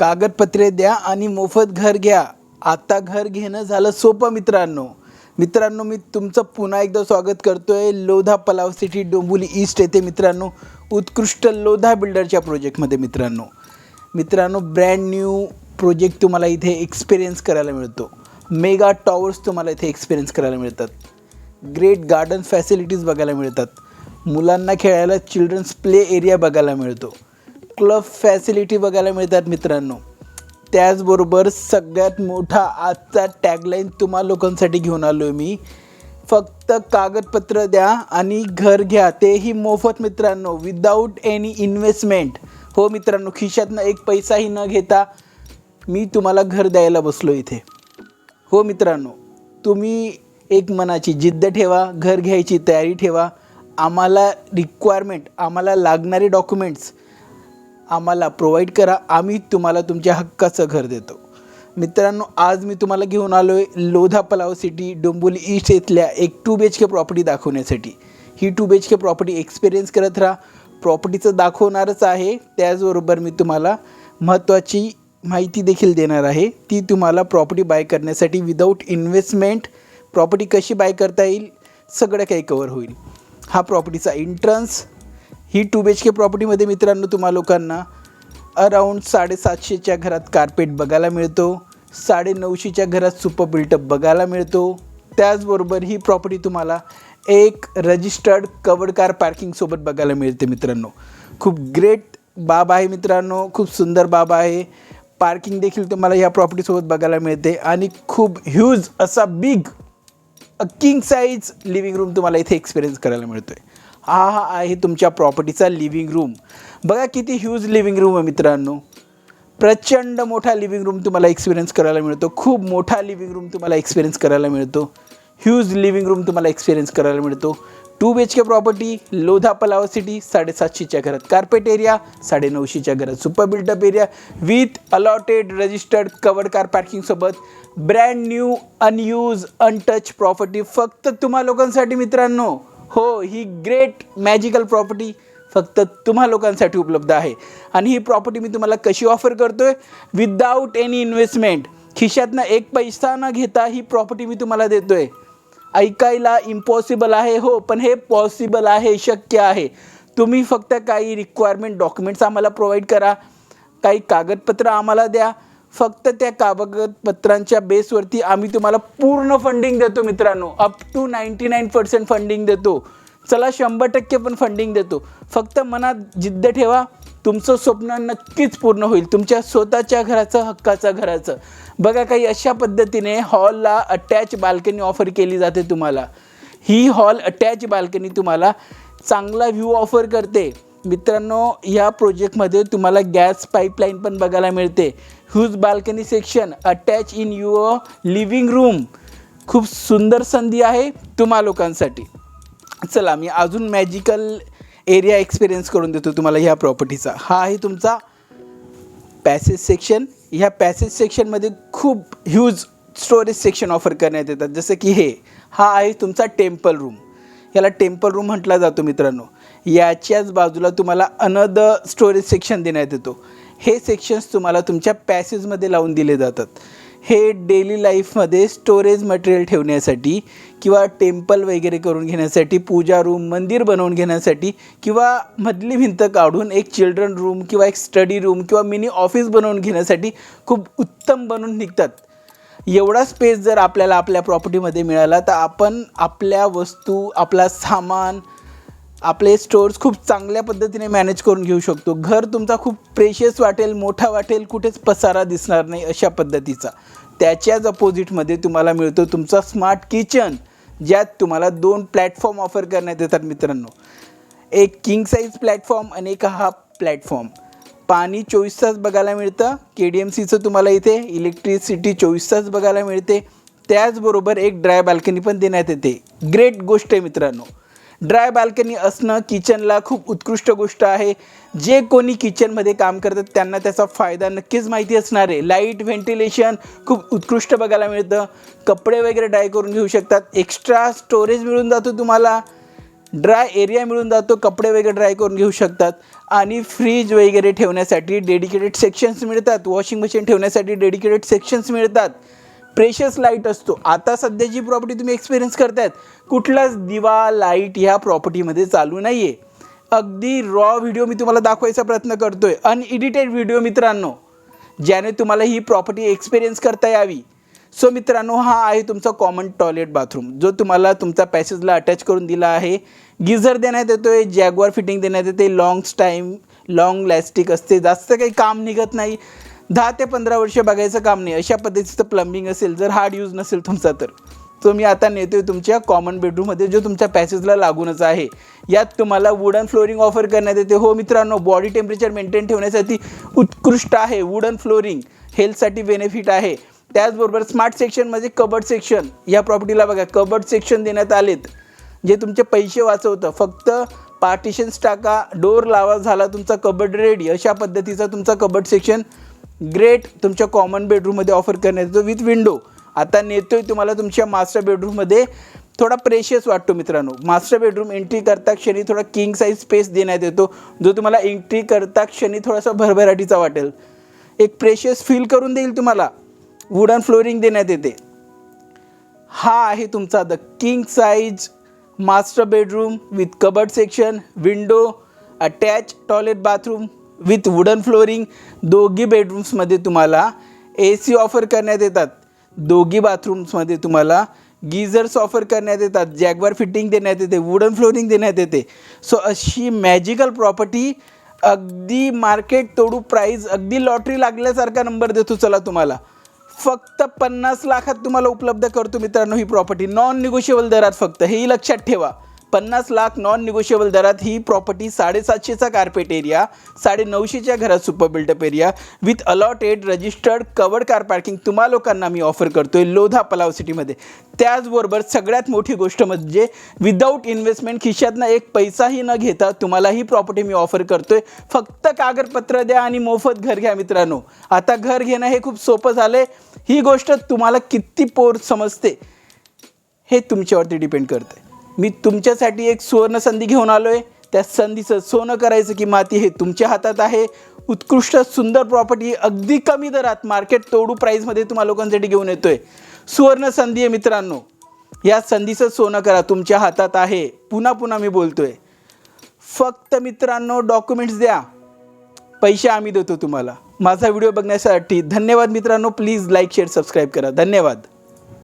कागदपत्रे द्या आणि मोफत घर घ्या. आता घर घेणं झालं सोपं मित्रांनो. मित्रांनो मी तुमचं पुन्हा एकदा स्वागत करतोय लोधा पलाव सिटी डोंबुली ईस्ट येथे मित्रांनो उत्कृष्ट लोधा बिल्डरच्या प्रोजेक्टमध्ये मित्रांनो. मित्रांनो ब्रँड न्यू प्रोजेक्ट तुम्हाला इथे एक्सपिरियन्स करायला मिळतो. मेगा टॉवर्स तुम्हाला इथे एक्सपिरियन्स करायला मिळतात. ग्रेट गार्डन फॅसिलिटीज बघायला मिळतात. मुलांना खेळायला चिल्ड्रन्स प्ले एरिया बघायला मिळतो. क्लब फॅसिलिटी बघायला मिळतात मित्रांनो. त्याचबरोबर सगळ्यात मोठा आजचा टॅगलाईन तुम्हा लोकांसाठी घेऊन आलो आहे मी. फक्त कागदपत्र द्या आणि घर घ्या तेही मोफत मित्रांनो विदाऊट एनी इन्व्हेस्टमेंट हो मित्रांनो खिशातनं एक पैसाही न घेता मी तुम्हाला घर द्यायला बसलो इथे. हो मित्रांनो तुम्ही एक मनाची जिद्द ठेवा घर घ्यायची तयारी ठेवा. आम्हाला रिक्वायरमेंट आम्हाला लागणारे डॉक्युमेंट्स आम्हाला प्रोव्हाइड करा. आम्ही तुम्हाला तुमच्या हक्काचं घर देतो. मित्रांनो आज मी तुम्हाला घेऊन आलो आहे लोधा पलाव सिटी डोंबोली ईस्ट येथल्या एक two B H K property दाखवण्यासाठी. ही two B H K property experience करत राहा. प्रॉपर्टीचं दाखवणारच आहे. त्याचबरोबर मी तुम्हाला महत्त्वाची माहिती देखील देणार आहे. ती तुम्हाला प्रॉपर्टी बाय करण्यासाठी विदाऊट इन्व्हेस्टमेंट प्रॉपर्टी कशी बाय करता येईल? सगळं काही कवर होईल. हा प्रॉपर्टीचा इंट्रन्स ही टू बी एच के प्रॉपर्टीमध्ये मित्रांनो तुम्हा लोकांना अराऊंड साडेसातशेच्या घरात कार्पेट बघायला मिळतो. साडे नऊशेच्या घरात सुपर बिल्टअप बघायला मिळतो. त्याचबरोबर ही प्रॉपर्टी तुम्हाला एक रजिस्टर्ड कवर्ड कार पार्किंगसोबत बघायला मिळते मित्रांनो. खूप ग्रेट बाब आहे मित्रांनो. खूप सुंदर बाब आहे. पार्किंग देखील तुम्हाला या प्रॉपर्टीसोबत बघायला मिळते. आणि खूप ह्यूज असा big uh king size living room तुम्हाला इथे एक्सपिरियन्स करायला मिळतो आहे हा हा आहे तुमच्या प्रॉपर्टीचा लिव्हिंग रूम बघा किती ह्यूज लिव्हिंग रूम आहे मित्रांनो. प्रचंड मोठा लिव्हिंग रूम तुम्हाला एक्सपिरियन्स करायला मिळतो. खूप मोठा लिव्हिंग रूम तुम्हाला एक्सपिरियन्स करायला मिळतो. ह्यूज लिव्हिंग रूम तुम्हाला एक्सपिरियन्स करायला मिळतो. Two B H K property Lodha Palava city साडेसातशेच्या घरात. कार्पेट एरिया साडेनऊशेच्या घरात. Super built up area with allotted registered covered car पार्किंगसोबत brand new unused untouched property फक्त तुम्हा लोकांसाठी मित्रांनो. हो ही ग्रेट मॅजिकल प्रॉपर्टी फक्त तुम्हा लोकांसाठी उपलब्ध आहे. आणि ही प्रॉपर्टी मी तुम्हाला कशी ऑफर करतो आहे विदाऊट एनी इन्व्हेस्टमेंट खिशातनं एक पैसा न घेता ही प्रॉपर्टी मी तुम्हाला देतो आहे ऐकायला इम्पॉसिबल आहे हो पण हे पॉसिबल आहे शक्य आहे. तुम्ही फक्त काही रिक्वायरमेंट डॉक्युमेंट्स आम्हाला प्रोव्हाइड करा. काही कागदपत्र आम्हाला द्या. फक्त त्या कागदपत्रांच्या बेसवरती आम्ही तुम्हाला पूर्ण फंडिंग देतो मित्रांनो. Up to ninety nine percent funding देतो. चला शंभर टक्के पण फंडिंग देतो. फक्त मनात जिद्द ठेवा. तुमचं स्वप्न नक्कीच पूर्ण होईल. तुमच्या स्वतःच्या घराचं हक्काचं घराचं. बघा काही अशा पद्धतीने हॉलला अटॅच बाल्कनी ऑफर केली जाते तुम्हाला. ही हॉल अटॅच बाल्कनी तुम्हाला चांगला व्ह्यू ऑफर करते. मित्रांनो या प्रोजेक्टमध्ये तुम्हाला गॅस पाईपलाईन पण बघायला मिळते. Huge balcony section attach in your living room खूप सुंदर संधी आहे तुम्हा लोकांसाठी. चला मी अजून मॅजिकल एरिया एक्सपिरियन्स करून देतो तुम्हाला ह्या प्रॉपर्टीचा हा आहे तुमचा पॅसेज सेक्शन ह्या पॅसेज सेक्शनमध्ये खूप ह्यूज स्टोरेज सेक्शन ऑफर करण्यात येतात. जसं की हे. हा आहे तुमचा टेम्पल रूम याला टेम्पल रूम म्हटला जातो मित्रांनो. याच्याच बाजूला तुम्हाला अनदर स्टोरेज सेक्शन देण्यात येतो. हे सेक्शन्स तुम्हाला तुमच्या पॅसेजमध्ये लावून दिले जातात. हे डेली लाईफमध्ये स्टोरेज मटेरियल ठेवण्यासाठी किंवा टेम्पल वगैरे करून घेण्यासाठी पूजा रूम मंदिर बनवून घेण्यासाठी किंवा मधली भिंत काढून एक चिल्ड्रन रूम किंवा एक स्टडी रूम किंवा मिनी ऑफिस बनवून घेण्यासाठी खूप उत्तम बनवून निघतात. एवढा स्पेस जर आपल्याला आपल्या प्रॉपर्टीमध्ये मिळाला तर आपण आपल्या वस्तू आपला सामान आपले स्टोर्स खूप चांगल्या पद्धतीने मॅनेज करून घेऊ शकतो. घर तुमचा खूप प्रेशियस वाटेल मोठा वाटेल कुठेच पसारा दिसणार नाही अशा पद्धतीचा. त्याच्याच अपोजिटमध्ये तुम्हाला मिळतो तुमचा स्मार्ट किचन ज्यात तुम्हाला दोन प्लॅटफॉर्म ऑफर करण्यात येतात मित्रांनो. एक किंग साईज प्लॅटफॉर्म आणि एक हा प्लॅटफॉर्म पाणी चोवीस तास बघायला मिळतं. के डी एम सीचं तुम्हाला इथे इलेक्ट्रिसिटी चोवीस तास बघायला मिळते. त्याचबरोबर एक ड्राय बाल्कनी पण देण्यात येते. ग्रेट गोष्ट आहे मित्रांनो. ड्राय बाल्कनी असणं किचनला खूप उत्कृष्ट गोष्ट आहे. जे कोणी किचनमध्ये काम करतात त्यांना त्याचा फायदा नक्कीच माहिती असणार आहे. लाइट व्हेंटिलेशन खूप उत्कृष्ट बघायला मिळतं. कपडे वगैरे ड्राय करून घेऊ शकतात. एक्स्ट्रा स्टोरेज मिळून जातो तुम्हाला. ड्राय एरिया मिळून जातो. कपडे वगैरे ड्राय करून घेऊ शकतात. आणि फ्रीज वगैरे ठेवण्यासाठी डेडिकेटेड सेक्शन्स मिळतात. वॉशिंग मशीन ठेवण्यासाठी डेडिकेटेड सेक्शन्स मिळतात. प्रेशस लाइट असतो. आता सध्या जी प्रॉपर्टी तुम्ही एक्सपिरियन्स करतायत कुठलाच दिवा लाइट ह्या प्रॉपर्टीमध्ये चालू नाही आहे अगदी रॉ व्हिडिओ मी तुम्हाला दाखवायचा प्रयत्न करतोय. अनएडिटेड व्हिडिओ मित्रांनो ज्याने तुम्हाला ही प्रॉपर्टी एक्सपिरियन्स करता यावी. सो मित्रांनो हा आहे तुमचा कॉमन टॉयलेट बाथरूम जो तुम्हाला तुमचा पॅसेजला अटॅच करून दिला आहे. गिझर देण्यात येतो आहे जॅगवार फिटिंग देण्यात येते लॉंग टाईम लॉंग लॅस्टिक असते. जास्त काही काम निघत नाही. दहा ते पंधरा वर्ष बघायचं काम नाही. अशा पद्धतीचं प्लंबिंग असेल जर हार्ड यूज नसेल तुमचा तर. तो मी आता नेतोय तुमच्या कॉमन बेडरूममध्ये जो तुमच्या पॅसेजला लागूनच आहे. यात तुम्हाला वुडन फ्लोरिंग ऑफर करण्यात येते. हो मित्रांनो बॉडी टेम्परेचर मेंटेन ठेवण्यासाठी उत्कृष्ट आहे वुडन फ्लोरिंग हेल्थसाठी बेनिफिट आहे. त्याचबरोबर स्मार्ट सेक्शनमध्ये कबड सेक्शन या प्रॉपर्टीला बघा कबड सेक्शन देण्यात आलेत. जे तुमचे पैसे वाचवतं. फक्त पार्टिशन्स टाका डोर लावा झाला तुमचा कबड रेडी अशा पद्धतीचा तुमचा कबड सेक्शन ग्रेट तुमच्या कॉमन बेडरूममध्ये ऑफर करण्यात येतो विथ विंडो आता नेतोय तुम्हाला तुमच्या मास्टर बेडरूममध्ये थोडा प्रेशियस वाटतो मित्रांनो. मास्टर बेडरूम एंट्री करता क्षणी थोडा किंग साईज स्पेस देण्यात येतो. जो तुम्हाला एंट्री करता क्षणी थोडासा भरभराटीचा वाटेल. एक प्रेशियस फील करून देईल तुम्हाला. वुडन फ्लोरिंग देण्यात येते. हा आहे तुमचा the king size master bedroom with cupboard section window attach toilet bathroom with wooden flooring दोघी बेडरूम्समध्ये तुम्हाला ए सी ऑफर करण्यात येतात. दोघी बाथरूम्समध्ये तुम्हाला गीझर्स ऑफर करण्यात येतात. जॅगवार फिटिंग देण्यात येते. वुडन फ्लोरिंग देण्यात येते. सो अशी मॅजिकल प्रॉपर्टी अगदी मार्केट तोडू प्राईज अगदी लॉटरी लागल्यासारखा नंबर देतो चला तुम्हाला. फक्त पन्नास लाखात तुम्हाला उपलब्ध करतो मित्रांनो ही प्रॉपर्टी नॉन निगोशिएबल दरात फक्त. हेही लक्षात ठेवा. पन्नास लाख नॉन निगोशिएबल दरात ही प्रॉपर्टी साडेसातशेचा कार्पेट एरिया साडे नऊशेच्या घरात super built up area with allotted registered covered car parking तुम्हा लोकांना मी ऑफर करतोय लोधा पलाव सिटीमध्ये त्याचबरोबर सगळ्यात मोठी गोष्ट म्हणजे विदाऊट इन्व्हेस्टमेंट खिशातनं एक पैसाही न घेता तुम्हाला ही प्रॉपर्टी मी ऑफर करतोय. फक्त कागदपत्र द्या आणि मोफत घर घ्या मित्रांनो. आता घर घेणं हे खूप सोपं झालंय. ही गोष्ट तुम्हाला किती पोर समजते हे तुमच्यावरती डिपेंड करते मी तुमच्यासाठी एक सुवर्ण संधी घेऊन आलो आहे त्या संधीचं सोनं करायचं की माती हे तुमच्या हातात आहे. उत्कृष्ट सुंदर प्रॉपर्टी अगदी कमी दरात मार्केट तोडू प्राईजमध्ये तुम्हा लोकांसाठी घेऊन येतोय. सुवर्ण संधी आहे मित्रांनो. या संधीचं सोनं करा तुमच्या हातात आहे. पुन्हा पुन्हा मी बोलतोय. फक्त मित्रांनो डॉक्युमेंट्स द्या. पैसे आम्ही देतो तुम्हाला. माझा व्हिडिओ बघण्यासाठी धन्यवाद मित्रांनो. प्लीज लाईक शेअर सबस्क्राईब करा. धन्यवाद.